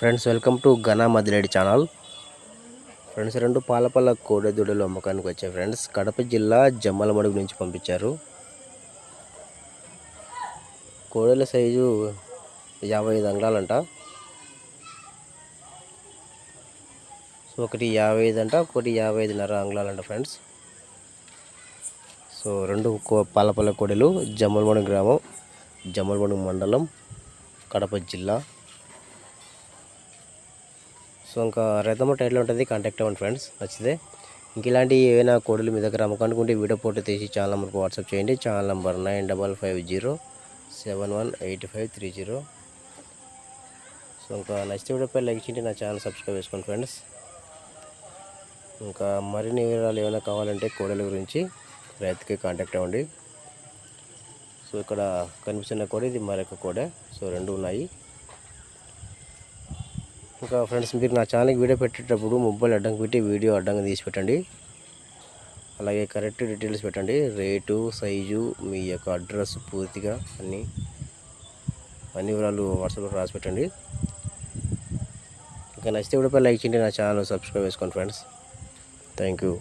Friends welcome to ఘనా మదిలేడి channel. Friends రెండు పాలపల్ల కోడెదూడలు అమ్మకానికి వచ్చాయి ఫ్రెండ్స్ కడప జిల్లా జమ్మలమడుగు నుంచి పంపించారు. కోడెల సైజు యాభై ఐదు అంగళాలంట. సో ఒకటి యాభై ఐదు అంట ఒకటి యాభై ఐదున్నర అంగళాలంట ఫ్రెండ్స్. సో రెండు కో- పాలపల్ల కోడెలు జమ్మలమడుగు గ్రామం జమ్మలమడుగు మండలం కడప జిల్లా. సో ఇంకా రైతమ్మ టైట్లో ఉంటుంది కాంటాక్ట్ అవ్వండి ఫ్రెండ్స్ నచ్చితే. ఇంక ఇలాంటి ఏవైనా కోడలు మీ దగ్గర అమ్మకనుకుంటే వీడియో ఫోటో తీసి ఛానల్ నెంబర్కి వాట్సాప్ చేయండి. Channel number nine double five zero seven one eight five three zero. So ఇంకా నచ్చితే వీడియోపై లైక్ చేయండి నా ఛానల్ సబ్స్క్రైబ్ చేసుకోండి ఫ్రెండ్స్ ఇంకా మరిన్ని వివరాలు ఏమైనా కావాలంటే కోడల గురించి రైతుకి కాంటాక్ట్ అవ్వండి. సో ఇక్కడ కనిపిస్తున్న కోడ ఇది మరొక కోడ. సో రెండు ఉన్నాయి. ఇంకా ఫ్రెండ్స్ మీరు నా ఛానల్కి వీడియో పెట్టేటప్పుడు మొబైల్ అడ్డంకి పెట్టి వీడియో అడ్డంగా తీసి పెట్టండి. అలాగే కరెక్ట్ డీటెయిల్స్ పెట్టండి. రేటు సైజు మీ యొక్క అడ్రస్ పూర్తిగా అన్నీ అన్ని వివరాలు వాట్సాప్లో రాసి పెట్టండి. ఇంకా నచ్చితే వీడియోపై లైక్ చేయండి. నా ఛానల్ సబ్స్క్రైబ్ చేసుకోండి ఫ్రెండ్స్. Thank you